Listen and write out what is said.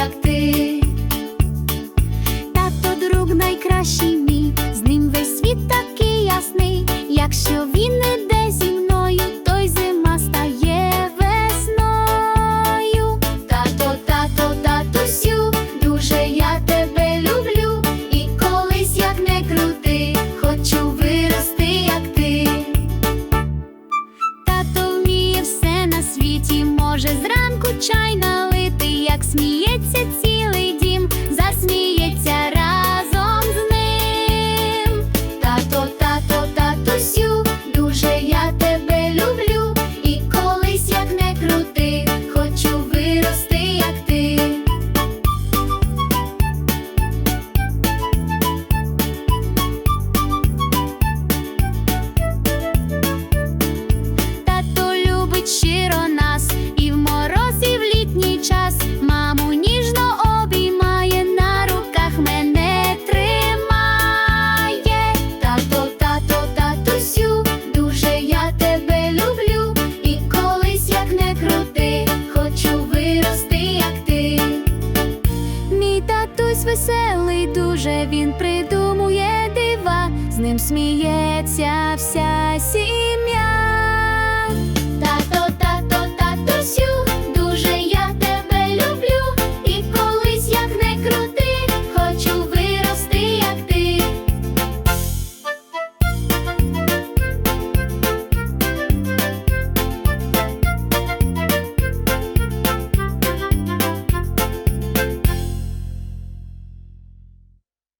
як ти, тато друг найкращий мій, з ним весь світ такий ясний, якщо він іде зі мною, то зима стає весною. Тато, тато, татусю, дуже я тебе люблю, і колись як не крути, хочу вирости, як ти. Тато вміє все на світі, може зранку чай налити, як сміх. Щиро нас і в мороз, і в літній час. Маму ніжно обіймає, на руках мене тримає. Тато, тато, татусю, дуже я тебе люблю. І колись як не крути, хочу вирости, як ти. Мій татусь веселий, дуже він придумує дива, з ним сміється вся